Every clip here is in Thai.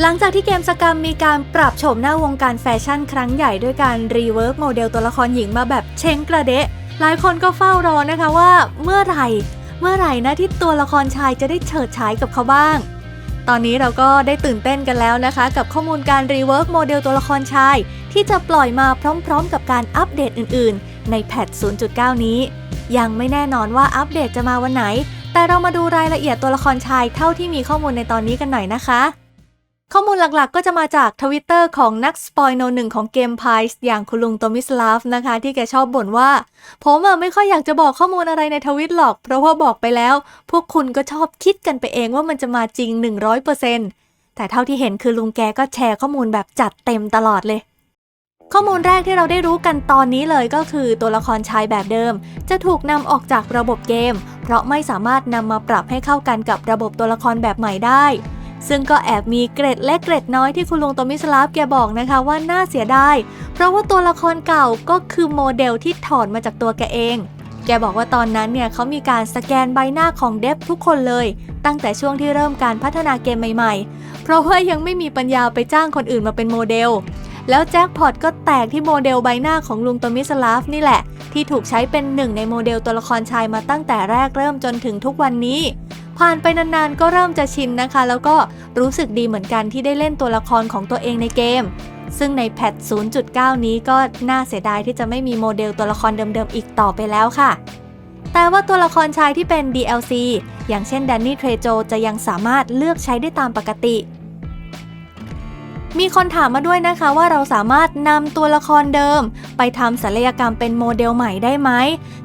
หลังจากที่เกมสกรรมมีการปรับโฉมหน้าวงการแฟชั่นครั้งใหญ่ด้วยการรีเวิร์กโมเดลตัวละครหญิงมาแบบเชงกระเดะ หลายคนก็เฝ้ารอนะคะว่าเมื่อไหร่ เมื่อไหร่นะที่ตัวละครชายจะได้เฉิดฉายกับเขาบ้าง ตอนนี้เราก็ได้ตื่นเต้นกันแล้วนะคะ กับข้อมูลการรีเวิร์กโมเดลตัวละครชาย ที่จะปล่อยมาพร้อมๆ กับการอัปเดตอื่น ๆ ในแพท0.9 นี้ ยังไม่แน่นอนว่าอัปเดตจะมาวันไหน แต่เรามาดูรายละเอียดตัวละครชายเท่าที่มีข้อมูลในตอนนี้กันหน่อยนะคะ ข้อมูลหลักๆ ก็จะมาจากทวิตเตอร์ของนักสปอยโนหนึ่งของเกมพายส์อย่างคุณลุงโตมิสลาฟนะคะ ที่แกชอบบ่นว่า ผมอะไม่ค่อยอยากจะบอกข้อมูลอะไรในทวิตหรอก เพราะว่าบอกไปแล้ว พวกคุณก็ชอบคิดกันไปเองว่ามันจะมาจริง 100%แต่เท่าที่เห็นคือลุงแกก็แชร์ข้อมูลแบบจัดเต็มตลอดเลยข้อมูลแรกที่เราได้รู้กันตอนนี้เลยก็คือตัวละครชายแบบเดิม จะถูกนำออกจากระบบเกม เพราะไม่สามารถนำมาปรับให้เข้ากันกับระบบตัวละครแบบใหม่ได้ ซึ่งก็แอบมีเกร็ดและเกร็ดน้อยที่คุณลุงโตมิสลาฟแกบอกนะคะว่าน่าเสียดาย เพราะว่าตัวละครเก่าก็คือโมเดลที่ถอดมาจากตัวแกเอง แกบอกว่าตอนนั้นเนี่ยเขามีการสแกนใบหน้าของเดฟทุกคนเลย ตั้งแต่ช่วงที่เริ่มการพัฒนาเกมใหม่ ๆ เพราะว่ายังไม่มีปัญญาไปจ้างคนอื่นมาเป็นโมเดล แล้วแจ็คพอตก็แตกที่โมเดลใบหน้าของลุงโตมิสลาฟนี่แหละ ที่ถูกใช้เป็นหนึ่งในโมเดลตัวละครชายมาตั้งแต่แรกเริ่มจนถึงทุกวันนี้ ผ่านไปนานๆ ก็เริ่มจะชินนะคะ แล้วก็รู้สึกดีเหมือนกันที่ได้เล่นตัวละครของตัวเองในเกม ซึ่งในแพท 0.9 นี้ก็น่าเสียดายที่จะไม่มีโมเดลตัวละครเดิมๆ อีกต่อไปแล้วค่ะ แต่ว่าตัวละครชายที่เป็น DLC อย่างเช่นแดนนี่เทรโจจะยังสามารถเลือกใช้ได้ตามปกติ มีคนถามมาด้วยนะคะว่าเราสามารถนำตัวละครเดิม ไปทำศัลยกรรมเป็นโมเดลใหม่ได้ไหม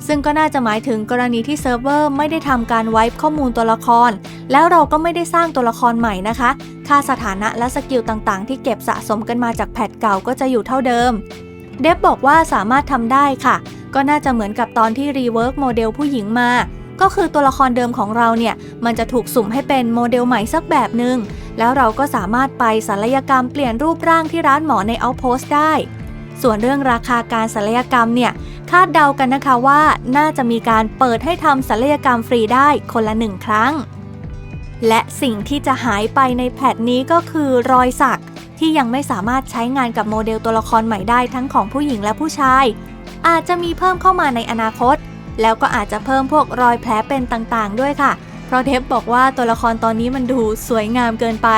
ซึ่งก็น่าจะหมายถึงกรณีที่เซิร์ฟเวอร์ไม่ได้ทำการไวป์ข้อมูลตัวละคร แล้วเราก็ไม่ได้สร้างตัวละครใหม่นะคะ ค่าสถานะและสกิลต่างๆ ที่เก็บสะสมกันมาจากแพทเก่าก็จะอยู่เท่าเดิม เดฟบอกว่าสามารถทำได้ค่ะ ก็น่าจะเหมือนกับตอนที่รีเวิร์กโมเดลผู้หญิงมาก็คือตัวละครเดิมของเราเนี่ย มันจะถูกสุ่มให้เป็นโมเดลใหม่สักแบบหนึ่ง แล้วเราก็สามารถไปศัลยกรรมเปลี่ยนรูปร่างที่ร้านหมอในเอาโพสได้ ส่วนเรื่องราคาการศัลยกรรมเนี่ยคาดเดากันนะคะว่าน่าจะมีการเปิดให้ทำศัลยกรรมฟรีได้คนละหนึ่งครั้ง และสิ่งที่จะหายไปในแพทนี้ก็คือรอยสักที่ยังไม่สามารถใช้งานกับโมเดลตัวละครใหม่ได้ทั้งของผู้หญิงและผู้ชาย อาจจะมีเพิ่มเข้ามาในอนาคต แล้วก็อาจจะเพิ่มพวกรอยแผลเป็นต่างๆ ด้วยค่ะ เพราะเทปบอกว่าตัวละครตอนนี้มันดูสวยงามเกินไป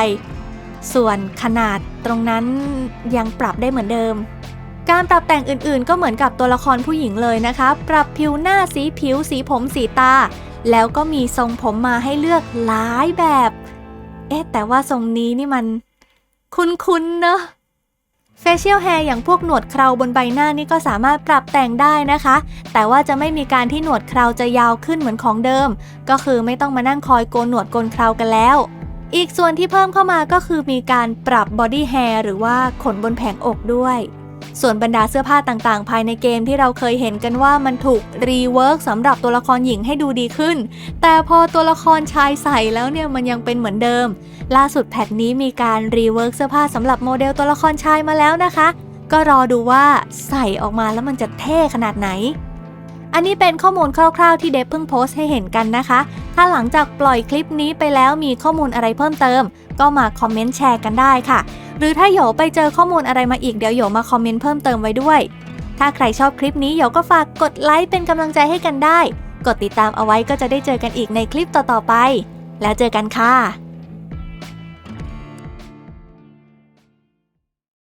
ส่วนขนาดตรงนั้นยังปรับได้เหมือนเดิม การปรับแต่งอื่นๆ ก็เหมือนกับตัวละครผู้หญิงเลยนะคะ ปรับผิวหน้าสีผิวสีผมสีตา แล้วก็มีทรงผมมาให้เลือกหลายแบบ เอ๊ะแต่ว่าทรงนี้นี่มัน คุ้นๆเนอะ เฟเชียลแฮร์อย่างพวกหนวดเคราบนใบหน้านี่ก็สามารถปรับแต่งได้นะคะ แต่ว่าจะไม่มีการที่หนวดเคราจะยาวขึ้นเหมือนของเดิม ก็คือไม่ต้องมานั่งคอยโกนหนวดโกนเครากันแล้ว อีกส่วนที่เพิ่มเข้ามาก็คือมีการปรับบอดี้แฮร์หรือว่าขนบนแผงอกด้วย ส่วนบรรดาเสื้อผ้าต่างๆ ภายในเกมที่เราเคยเห็นกันว่ามันถูกรีเวิร์กสำหรับตัวละครหญิงให้ดูดีขึ้น แต่พอตัวละครชายใส่แล้วเนี่ยมันยังเป็นเหมือนเดิม ล่าสุดแพทนี้มีการรีเวิร์กเสื้อผ้าสำหรับโมเดลตัวละครชายมาแล้วนะคะ ก็รอดูว่าใส่ออกมาแล้วมันจะเท่ขนาดไหน อันนี้เป็นข้อมูลคร่าวๆที่เดฟเพิ่งโพสต์ให้เห็นกันนะคะ ถ้าหลังจากปล่อยคลิปนี้ไปแล้วมีข้อมูลอะไรเพิ่มเติม ก็มาคอมเมนต์แชร์กันได้ค่ะ หรือถ้าโยไปเจอข้อมูลอะไรมาอีกเดี๋ยวโยมาคอมเมนต์เพิ่มเติมไว้ด้วย ถ้าใครชอบคลิปนี้โยก็ฝากกดไลค์เป็นกำลังใจให้กันได้ กดติดตามเอาไว้ก็จะได้เจอกันอีกในคลิปต่อๆไป แล้วเจอกันค่ะ